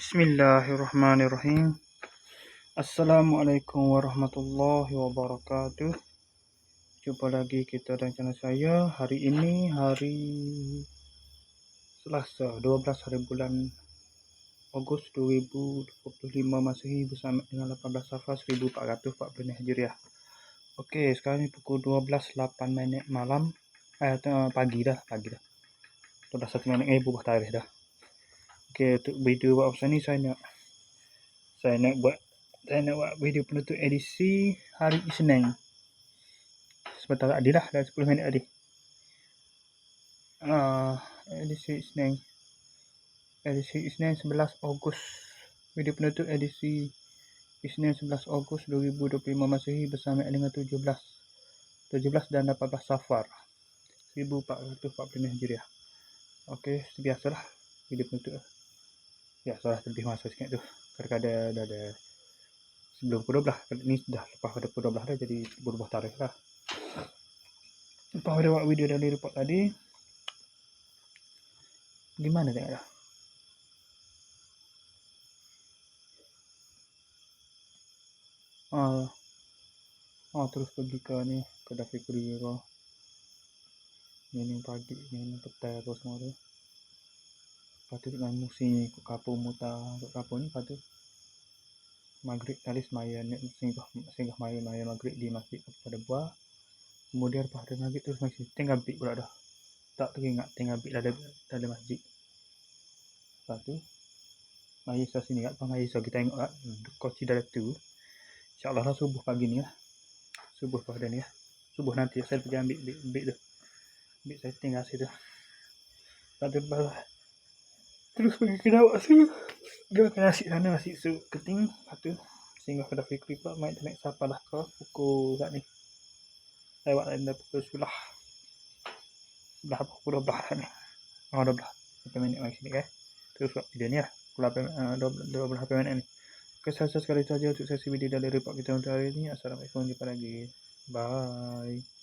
Bismillahirrahmanirrahim. Assalamualaikum warahmatullahi wabarakatuh. Jumpa lagi kita dan channel saya. Hari ini hari Selasa 12 hari bulan Ogos 2025 Masehi bersama dengan 18 Safar 1440 Hijriah. Okey, sekarang ni pukul 12.08 minit malam. Eh, pagi dah, pagi dah. 12.1 minit eh berubah tarikh dah. Okey, untuk video buat pasal ni saya nak saya nak buat saya nak buat video penutup edisi hari Isnin. Sebentar tadi lah, dah 10 minit tadi. Uh, edisi Isnin. Edisi Isnin 11 Ogos. Video penutup edisi Isnin 11 Ogos 2025 Masehi bersama dengan 17 17 dan 18 Safar 1440 Hijriah. Okey, biasalah video penutup ya salah lebih masa sikit tu kadang-kadang dah ada sebelum pukul 12 ni dah lepas pada pukul 12 dah jadi berubah tarikh lah. Lepas pada buat video dari report tadi gimana tengok dah? Ah, ah terus pergi ke ni ke Dafi Kuri ke. Ni pagi ni petang apa semua tu Lepas tu dengan musim ikut kapur muta ikut kapur ni lepas tu maghrib tadi semaya singgah singgah maya maya maghrib di masjid pada buah. Kemudian lepas tu maghrib terus masih tinggal bik pula dah. Tak teringat tinggal bik dalam dalam masjid. Lepas tu maya sa sini kat maya sa kita tengok kat hmm, koci dalam tu. Insyaallah lah subuh pagi ni lah. Subuh pada ni lah. Subuh nanti saya pergi ambil bik, bik tu. Bik saya tinggal situ lepas tu terus pergi ke dawak tu dia makan nasi sana nasi su keting lepas tu singgah pada fikri pula main internet siapa lah kau pukul saat ni lewat lain dah pukul sebelah dah pukul dua belah ni oh dua belah berapa minit lagi sini kan terus buat video ni lah pukul uh, dua belah berapa minit ni Okay, saya sekali saja untuk sesi video dari report kita untuk hari ini. Assalamualaikum. Jumpa lagi. Bye.